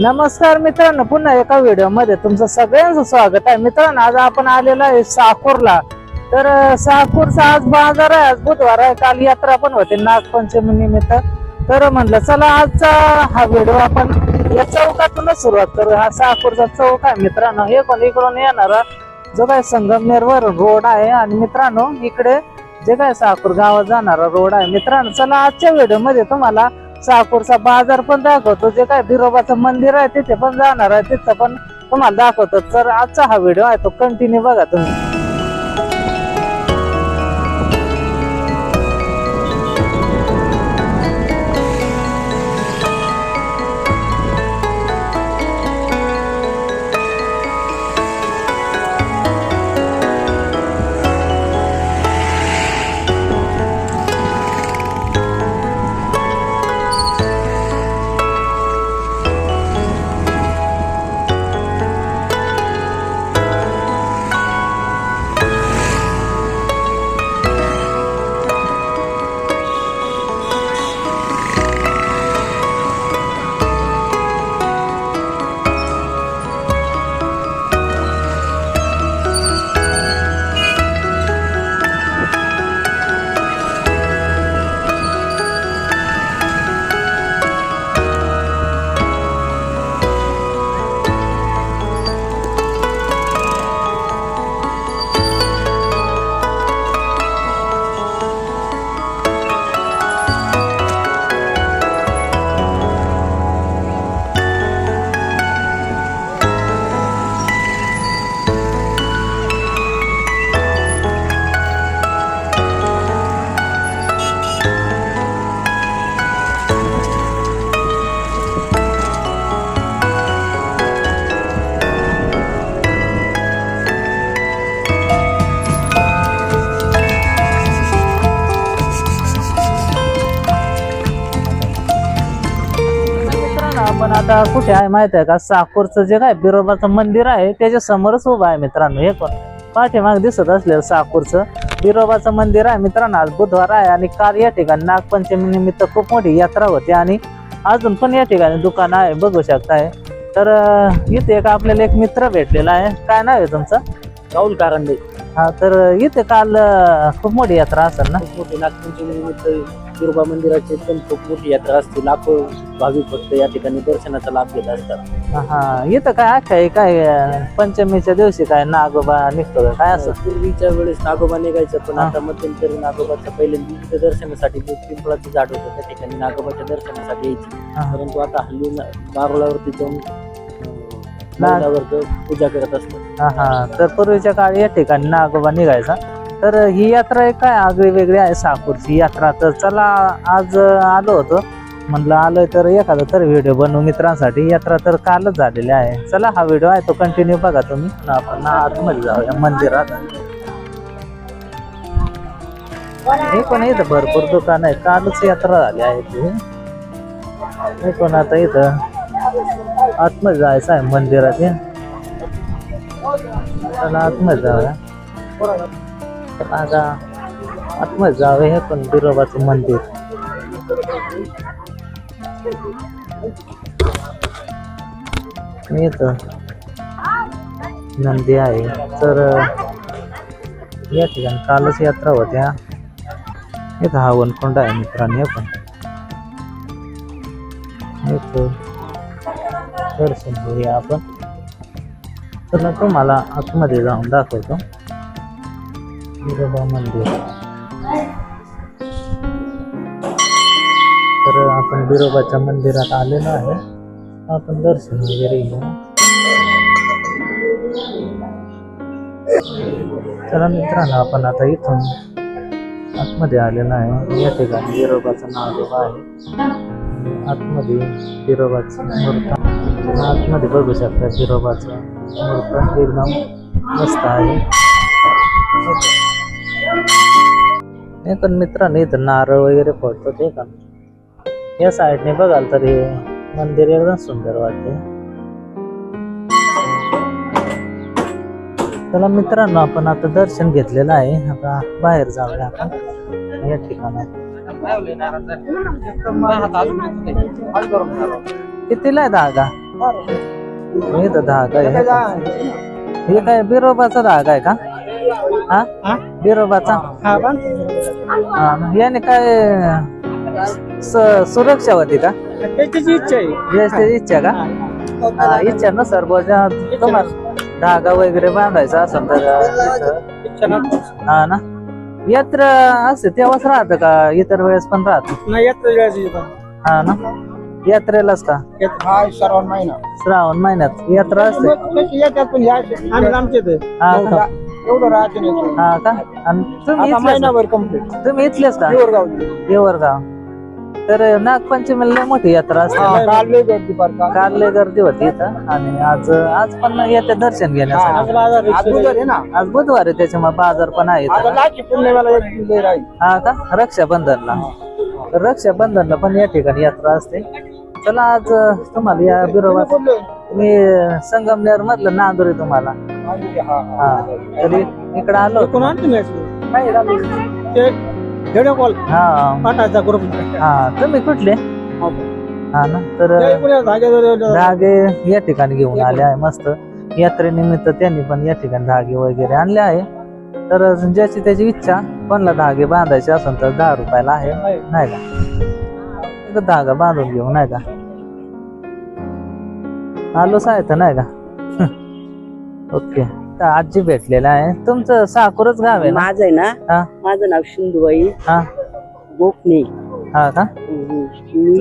नमस्कार मित्रांनो पुन्हा एका व्हिडिओमध्ये तुमचं सगळ्यांचं स्वागत आहे. मित्रांनो आज आपण आलेलो आहे साकूरला तर साकूरचा आज बाजार आहे. आज बुधवार आहे. काल यात्रा पण होते नागपंचमी निमित्त. तर म्हणलं चला आजचा हा व्हिडिओ आपण या चौकातूनच सुरुवात करू. हा साकूरचा चौक आहे. मित्रांनो हे पण इकडून येणारा जो काय संगमनेरवर रोड आहे. आणि मित्रांनो इकडे जे काय साकूर गावात जाणारा रोड आहे. मित्रांनो चला आजच्या व्हिडिओमध्ये तुम्हाला चाकूरचा बाजार पण दाखवतो. जे काय बिरोबाचं मंदिर आहे तिथे पण जाणार आहे. तिथं पण तुम्हाला दाखवतो. तर आजचा हा व्हिडिओ आहे तो कंटिन्यू बघा तुम्ही. आता कुठे आहे माहीत आहे का? साकूरचं जे काय बिरोबाचं मंदिर आहे त्याच्या समोरच उभं आहे मित्रांनो हे कोण पाठीमाग दिसत असलेलं साकूरचं बिरोबाचं मंदिर आहे मित्रांनो आज बुधवार आहे आणि काल या ठिकाणी नागपंचमी निमित्त खूप मोठी यात्रा होती आणि अजून पण या ठिकाणी दुकान आहे बघू शकताय. तर इथे एक आपल्याला एक मित्र भेटलेला आहे. काय नाव आहे तुमचं? राहुल कारंडे. हा तर इथे काल खूप मोठी यात्रा असेल ना? खूप मोठी नागपंचमी निमित्त बिरोबा मंदिराची पण खूप मोठी यात्रा असते. लाखो भाविक भक्त या ठिकाणी दर्शनाचा लाभ घेत असतात. हा इथं काय आख्या काय अं, पंचमीच्या दिवशी काय नागोबा निघतो का? काय असं? पूर्वीच्या वेळेस नागोबा निघायचं पण हा. आता मध्यंतरी नागोबाचं पहिले दर्शनासाठी जे पिंपळाचं झाड होतं त्या ठिकाणी नागोबाच्या दर्शनासाठी यायची. हा. परंतु आता हल्ली ना- बारुलावरती जाऊन अं, पूजा करत असतात. हा हा. तर पूर्वीच्या काळी या ठिकाणी नागोबा निघायचा. तर ही यात्रा एक काय आगळी वेगळी आहे साकूरची यात्रा तर चला आज आलो होतो. म्हणलं आलोय तर एखादा तर व्हिडिओ बनवू मित्रांसाठी. यात्रा तर कालच झालेली आहे. चला हा व्हिडिओ आहे तो कंटिन्यू बघा तुम्ही. आपण आतमध्ये जाऊया मंदिरात. हे पण इथं भरपूर दुकान आहे. कालच यात्रा झाली आहे ती हे पण आता इथं आतमध्ये जायचं आहे मंदिरात. चला आतमध्ये जाऊया. माझा आतमध्ये जावे हे पण बिरोबाचं मंदिर. येत नंदी आहे. तर या ठिकाणी कालच यात्रा होत्या. इथं हा वनकुंड आहे मित्रांनी पण. येतो दर्शन घेऊया आपण. तर तुम्हाला आतमध्ये जाऊन दाखवतो. विरोबा मंदिर. तर आपण बिरोबाच्या मंदिरात आलेलो आहे. आपण दर्शन वगैरे घेऊ. चला मित्रांनो आपण आता इथून आतमध्ये आलेलो आहे. या ठिकाणी बिरोबाचं नाव आहे. आतमध्ये बिरोबाचं मूर्त. आतमध्ये बघू शकता बिरोबाचं मूर्त. एकदम मस्त आहे. हे पण मित्रांनो इथं नारळ वगैरे फोडतो ते का या साईडने बघाल तर हे मंदिर एकदम सुंदर वाटते. चला मित्रांनो आपण आता दर्शन घेतलेलं आहे. आता बाहेर जाऊया आपण. या ठिकाणात कितीला आहे धागा? तर धागा आहे. हे काय बिरोबाचा धागा आहे का? हा? बिरोबाचा हा ना. याने काय स- सुरक्षा होती का? त्याची इच्छा आहे. याची इच्छा का? हा, इच्छा नसर बोजा तुम्हाला धागा वगैरे बांधायचा असेल तर. हा ना? यात्रा असते तेव्हाच राहतं का? इतर वेळेस पण राहत? नाही हा ना? यात्रेलाच का? हा श्रावण महिना. श्रावण महिन्यात यात्रा असते. येतात पण आम्ही ते हा का? एवढं राहते नाही हा का? आणि तुम्ही आता इथलेच महिनाभर कंप्लीट तुम्ही इथलेच का? गाव येवरगाव तर नागपंचमीला लय मोठी यात्रा असते. काल लय गर्दी फार काल. काल लय गर्दी होती इथं. आणि आज आज पण येते दर्शन घेण्यासाठी. आज बुधवार आहे ना? आज बुधवार आहे त्याच्यामुळे बाजार पण आहे आता एक राहील. हा का? रक्षाबंधनला. तर रक्षाबंधनला पण या ठिकाणी यात्रा असते. चला आज अं, तुम्हाला या बिरोबा मी संगमनेर मधलं नांदूर आहे तुम्हाला हा तरी इकडे आलो होतो. व्हिडिओ कॉल हा. पाठायचा ग्रुप हा तुम्ही कुठले? हा. ना तर धागे या ठिकाणी घेऊन आले आहे मस्त. यात्रेनिमित्त त्यांनी पण या ठिकाणी धागे वगैरे आणले आहे. तर ज्याची त्याची इच्छा कोणाला धागे बांधायचे असेल तर दहा रुपयाला आहे नाही का? एक धागा बांधून घेऊ नाही का? आलो साहेब नाही का? ओके. तर आजी भेटलेला आहे. तुमचं साकूरच गाव आहे ना? माझं आहे ना? हा. माझं नाव शिंदूबाई. हा. गोपणे हा का? मी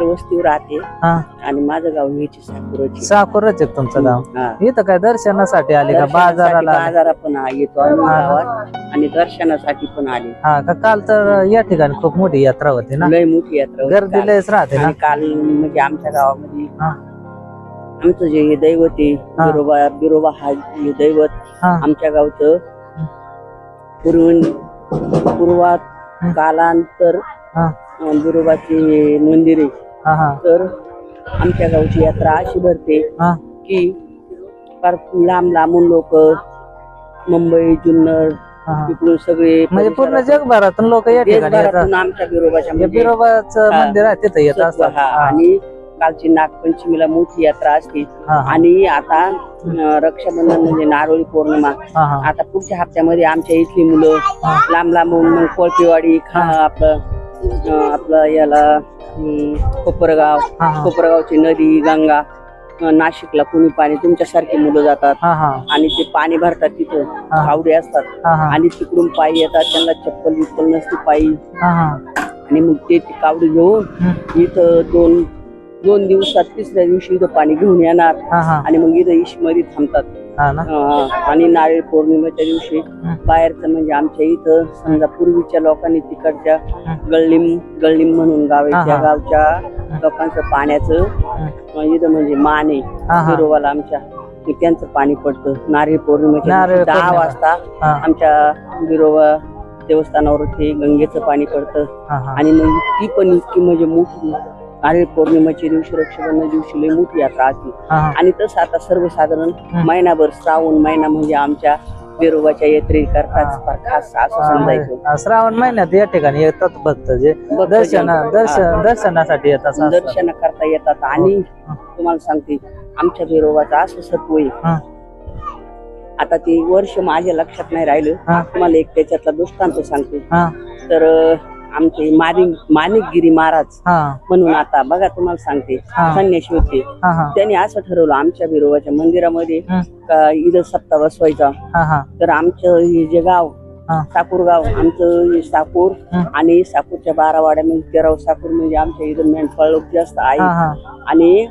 वस्तीवर राहते. हा. आणि माझं गाव ह्याची साकुराची साकूरच आहे तुमचं गाव. हा. इथं काय दर्शनासाठी आले का? दर्शनासाठी बाजाराला आले? बाजारा पण आ- येतो आम्ही हा. गावात. आणि दर्शनासाठी पण आले. हा का? काल तर या ठिकाणी खूप मोठी यात्रा होती ना? लय मोठी यात्रा होती गर्दी काल. लयच राहते ना? आणि काल म्हणजे आमच्या गावामध्ये हा. आमचं जे हे दैवत आहे हा. बिरोबा बिरोबा हा हे दैवत हा आमच्या गावचं पूर्व पूर्वात हं. कालांतर हा अं, बिरोबाचे मंदिर आहे हा हा तर आमच्या गावची यात्रा अशी भरते हा की फार लांब लांबून लोक मुंबई जुन्नर हा, हा. तिकडून सगळे म्हणजे पूर्ण जगभरातून लोक या ठिकाणी येतात देशभरातून आमच्या बिरोबाच्या हे म्हणजे बिरोबाचं हा. मंदिर आहे तिथं येत असतात हा. हा, आणि कालची नागपंचमीला मोठी यात्रा असते. आणि आता रक्षाबंधन म्हणजे नारोळी पौर्णिमा. आता पुढच्या हप्त्यामध्ये आमच्या इथली मुलं लांब लांबून मग कोळपेवाडी खा आपलं आपलं याला कोपरगाव. कोपरगावची नदी गंगा नाशिकला कुणी पाणी तुमच्यासारखी मुलं जातात. आणि ते पाणी भरतात तिथं. आवडे असतात. आणि तिकडून पायी येतात त्यांना चप्पल बिप्पल नसते पायी. आणि मग ते कावडी घेऊन. इथं दोन दोन दिवसात तिसऱ्या दिवशी इथं पाणी घेऊन येणार. हा, हा. आणि मग इथं ईशमध्ये थांबतात. हा ना? आणि नारळी पौर्णिमेच्या दिवशी बाहेरचं म्हणजे आमच्या इथं समजा पूर्वीच्या लोकांनी तिकडच्या गळलिम गळलिम म्हणून गाव आहे हा, त्या हा. गावच्या लोकांचं पाण्याचं अं, इथं म्हणजे मान आहे. हा, हा. बिरोबाला आमच्या मग त्यांचं पाणी पडतं. नारळी पौर्णिमेच्या नारळी दिवशी दहा पौर्णिमा. वाजता हा, आमच्या बिरोबा देवस्थानावर ते गंगेचं पाणी पडतं. हा, हा. आणि मग ती पण इतकी म्हणजे मोठी नारळी पौर्णिमेच्या दिवशी रक्षाबंधन दिवशी लय मोठी यात्रा असते. आणि तसं आता सर्वसाधारण. महिनाभर श्रावण महिना म्हणजे आमच्या बिरोबाच्या यात्रे करताच फार खास असं समजायचं. श्रावण महिन्यात या ठिकाणी येतात भक्त जे दर्शन दर्शन. दर्शनासाठी येतात. दर्शन करता येतात. आणि हं. तुम्हाला सांगते आमच्या बिरोबाचं असं सत्व आहे. आता ते वर्ष माझ्या लक्षात नाही राहिलं. तुम्हाला एक त्याच्यातला दृष्टांत सांगते. तर आमचे मानिक माणिकगिरी महाराज म्हणून आता बघा तुम्हाला सांगते. संन्याशी होते. त्यांनी असं ठरवलं आमच्या बिरोबाच्या मंदिरामध्ये इथं सप्ताह बसवायचा. तर आमचं हे जे गाव हा. साकूर गाव आमचं साकूर. आणि साकूरच्या बारा वाड्यामध्ये तेराव साकूर म्हणजे आमच्या इथं मेंढपाळ लोक जास्त आहे. आणि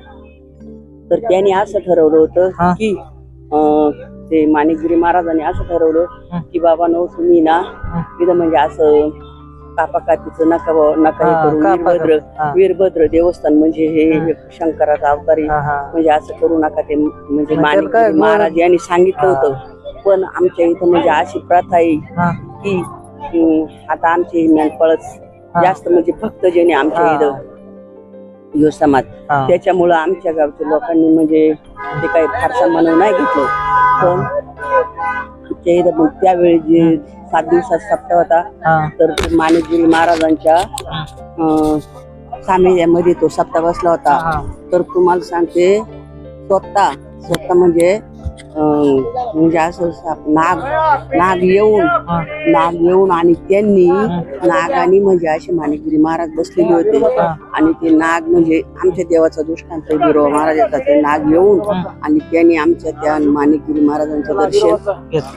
तर त्यांनी असं ठरवलं. होतं की ते माणिकगिरी महाराजांनी असं ठरवलं. की बाबा नो तुम्ही ना. इथं म्हणजे असं कापाकातीचं नका ब- नका हे हा, करू कापा- वीरभद्र हा. वीरभद्र देवस्थान म्हणजे हे हं. शंकराचा अवतारी हा, हा. म्हणजे असं करू नका ते म्हणजे त्याला काय माणिकगिरी गोड- महाराज यांनी सांगितलं. होतं पण आमच्या इथं म्हणजे अशी प्रथा आहे हा, की अं, आता आमचे मेंढपाळच हा. जास्त म्हणजे भक्त जेणे आमच्या हा. इथं ह्यो समाज हा. त्याच्यामुळं आमच्या गावच्या लोकांनी म्हणजे ते काही फारसा मनव नाही घेतलं पण पण त्यावेळी जे सात दिवसात सप्ताह होता. तर माणिकगिरी महाराजांच्या अं, सामिऱ्यामध्ये तो सप्ताह बसला होता. तर तुम्हाला सांगते स्वतः स्वतः म्हणजे म्हणजे असं नाग नाग येऊन. नाग येऊन आणि त्यांनी नागानी म्हणजे असे माणिकगिरी महाराज बसलेले होते. आणि ते नाग म्हणजे आमच्या देवाचा दृष्टांत बिरोबा महाराजाचा ते नाग येऊन आणि त्यांनी आमच्या त्या माणिकगिरी महाराजांचं दर्शन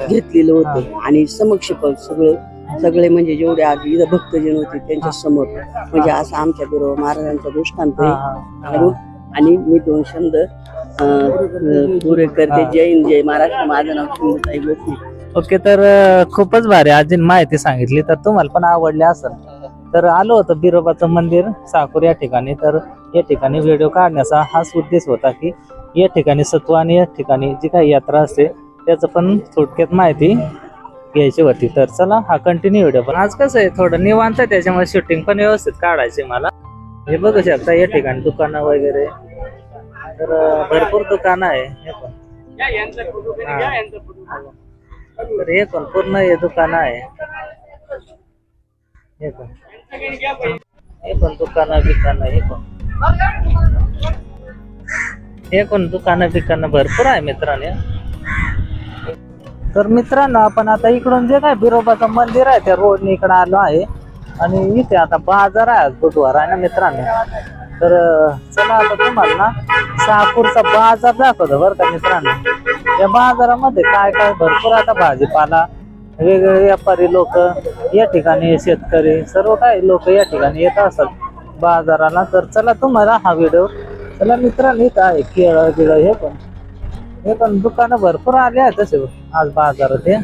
घेतलेलं होतं. आणि समक्ष पण सगळे सगळे म्हणजे जेवढे इथं भक्तजन होते त्यांच्यासमोर. म्हणजे असं आमच्या बिरोबा महाराजांचा दृष्टांत आणि मी दोन शब्द पुरे करते जय हिंद जय महाराष्ट्र. माझं नाव सुंदरताई गोखले. ओके तर खूपच भारी आजी माहिती सांगितली. तर तुम्हाला पण आवडली असेल तर आलो होतं बिरोबाचं मंदिर साकूर या ठिकाणी. तर या ठिकाणी व्हिडिओ काढण्याचा हाच उद्देश होता की या ठिकाणी सत्व आणि या ठिकाणी जी काही यात्रा असते त्याचं पण थोडक्यात माहिती घ्यायची होती. तर चला हा कंटिन्यू व्हिडिओ पण आज कसं आहे थोडं निवांत आहे त्याच्यामुळे शूटिंग पण व्यवस्थित काढायची मला. हे बघू शकता या ठिकाणी दुकानं वगैरे. तर भरपूर दुकानं आहे हे पण. तर हे पण पूर्ण हे दुकान आहे. हे पण. हे पण दुकानं बिकानं हे पण. हे पण दुकानं बिकानं भरपूर आहे मित्रांनो. तर मित्रांनो आपण आता इकडून जे काय बिरोबाचं मंदिर आहे त्या रोडने इकडे आलो आहे. आणि इथे आता बाजार आहे आज बुधवार आहे ना मित्रांनो? तर चला आता तुम्हाला ना शहापूरचा बाजार दाखवतो बरं का मित्रांनो. या बाजारामध्ये काय काय भरपूर आता भाजीपाला वेगवेगळे व्यापारी लोक या ठिकाणी शेतकरी सर्व काही लोक या ठिकाणी येत असतात बाजाराला. तर चला तुम्हाला हा व्हिडिओ चला मित्रांनो इथं आहे केळं बिळं हे पण हे पण दुकानं भरपूर आले आहेत तसे. आज बाजारात हे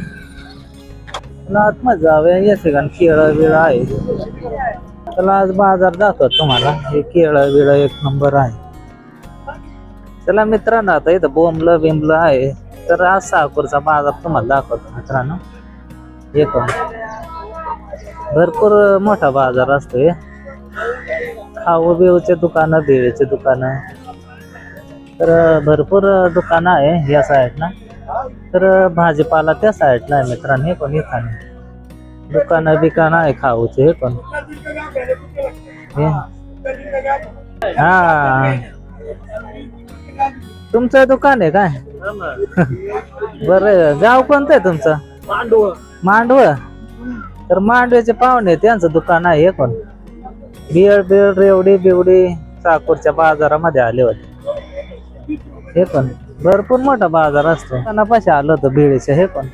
आतमध्ये जाऊया या ठिकाणी केळं बिळं आहे. चला आज बाजार दाखवत तुम्हाला. हे केळं बिळं एक नंबर आहे. चला मित्रांनो आता इथं बोंबलं बिंबलं आहे. तर आज शहापूरचा बाजार तुम्हाला दाखवतो मित्रांनो. एक भरपूर मोठा बाजार असतोय. खाऊ बिऊचे दुकानं भेळीचे दुकानं. तर भरपूर दुकानं आहे या साईडला तर भाजीपाला त्या साईडला आहे मित्रांनो हे पण इथं दुकान बिकान आहे खाऊचे हे पण. हे. हा. तुमचं दुकान आहे काय? बर गाव कोणतं आहे तुमचं? मांडव. मांडव तर मांडव्याचे पाहुणे त्यांचं दुकान आहे हे पण. बियड बिळ रेवडी बिवडी साकूरच्या बाजारामध्ये आले होते. हे पण. भरपूर मोठा बाजार असतो. दुकानापाशी आलं होतं बिळीचे हे पण.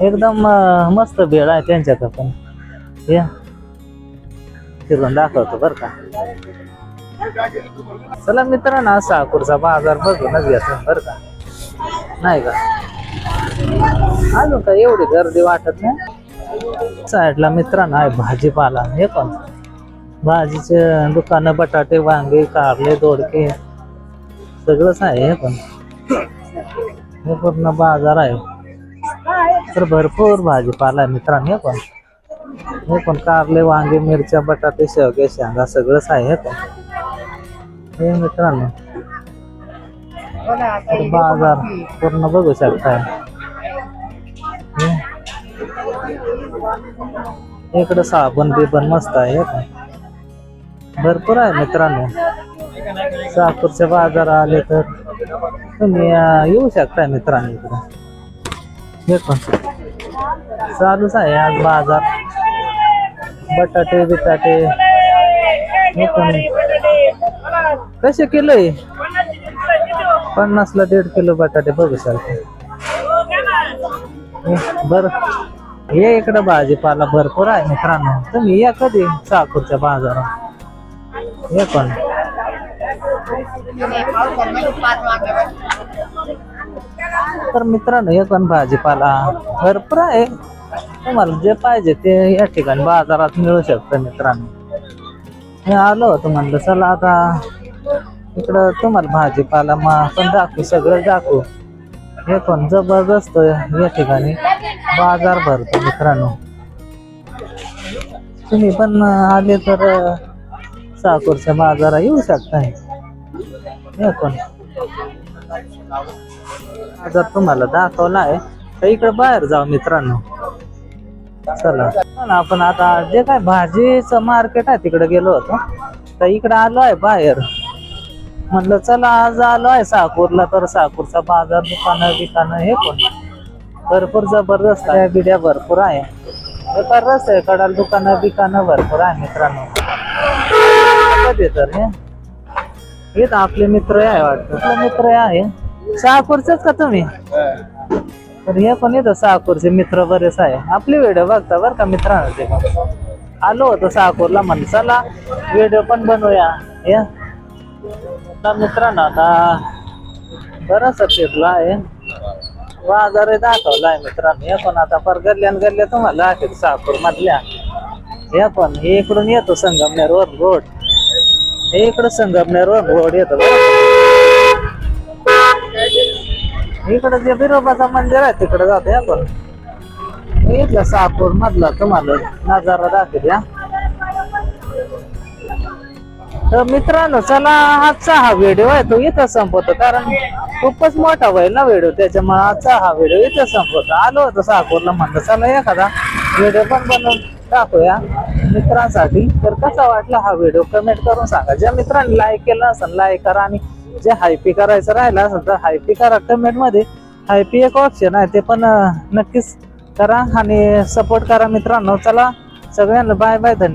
एकदम अं, मस्त भेळ आहे त्यांच्याकडे पण. हे फिरून दाखवतो बर का. चला मित्रांनो साखूरचा बाजार बघूनच घेतो बर का. नाही का? अजून काय एवढी गर्दी वाटत नाही? साईडला मित्रांनो आहे भाजीपाला हे पण. भाजीचे दुकानं बटाटे वांगे कारले दोडके. सगळंच आहे हे पण. हे पूर्ण बाजार आहे. तर भरपूर भाजीपाला आहे मित्रांनो हे पण. हे पण कारले वांगे मिरच्या बटाटे शेवगे शेंगा सगळंच आहे हे पण. हे मित्रांनो बाजार पूर्ण बघू शकताय हे. इकडं साबण बिबन मस्त आहे भरपूर आहे मित्रांनो. साकूरच्या बाजार आले तर तुम्ही येऊ शकता मित्रांनो इकडं. हे पण. चालूच आहे आज बाजार. बटाटे बिटाटे. हे पण. कसे किलो आहे पन्नासला दीड किलो बटाटे बघू शकता. हे, बर. ये इकडं भाजीपाला भरपूर आहे मित्रांनो. तुम्ही या कधी? साकूरच्या बाजारात. हे पण. तर मित्रांनो हे भाजीपाला भरपूर आहे. तुम्हाला जे पाहिजे ते या ठिकाणी बाजारात मिळू शकतं मित्रांनो. मी आलो होतो म्हणलं चला आता इकडं तुम्हाला भाजीपाला मग पण दाखवू सगळं दाखवू. हे पण जबरदस्त या ठिकाणी बाजार भरतो मित्रांनो. तुम्ही पण आले तर साकूरच्या बाजारात येऊ शकता. हे जर तुम्हाला दाखवला आहे. तर इकडे बाहेर जाऊ मित्रांनो. चला. आपण आता जे काय भाजीचं मार्केट आहे तिकडे गेलो होतो. तर इकडे आलो आहे बाहेर. म्हणलं चला आज आलो आहे साकूरला. तर साकूरचा बाजार दुकानं बिकानं हे पण भरपूर जबरदस्त आहे बिड्या भरपूर आहे. एका रस्ते कडाल दुकानं बिकानं भरपूर आहे मित्रांनो. कधी तर हे? हेच आपले मित्र आहे वाटतं. आपले मित्र आहे. शहापूरचेच का तुम्ही? तर हे पण येतं सहाकूरचे मित्र बरेच आहे. आपली व्हिडिओ बघता बरं का मित्रांनो ते पण. आलो होतो सहाकूरला म्हण चला व्हिडिओ पण बनवूया. हे? आता मित्रांनो आता बरंच फिरला आहे. बाजार दाखवला आहे मित्रांनो. हे पण आता पर गल्ल्यान गल्ल्या तुम्हाला दाखवतो शहापूर मधल्या. हे पण हे इकडून येतो संगमनेर वर रोड. इकडं संगमनेर रोड येतो इकडं जे बिरोबाचं मंदिर आहे तिकडे जातो या पण इथला शहापूर मधला तुम्हाला नजारा दाखवूया तर मित्रांनो चला आजचा हा व्हिडिओ आहे तो इथं संपवतो कारण खूपच मोठा होईल ना व्हिडिओ त्याच्यामुळे आजचा हा व्हिडिओ इथं संपवतो. आलो होतो साकूरला म्हणलं चला एखादा व्हिडिओ पण बनवून टाकूया. मित्रांसाठी तर कसा वाटला हा व्हिडिओ कमेंट करून सांगा. ज्या मित्रांनी लाईक केला असेल लाईक करा आणि जे हायपी करायचं राहिलं असेल तर हायपी करा कमेंटमध्ये. हायपी एक ऑप्शन आहे ते पण नक्कीच करा आणि सपोर्ट करा मित्रांनो. चला सगळ्यांना बाय बाय धन्यवाद.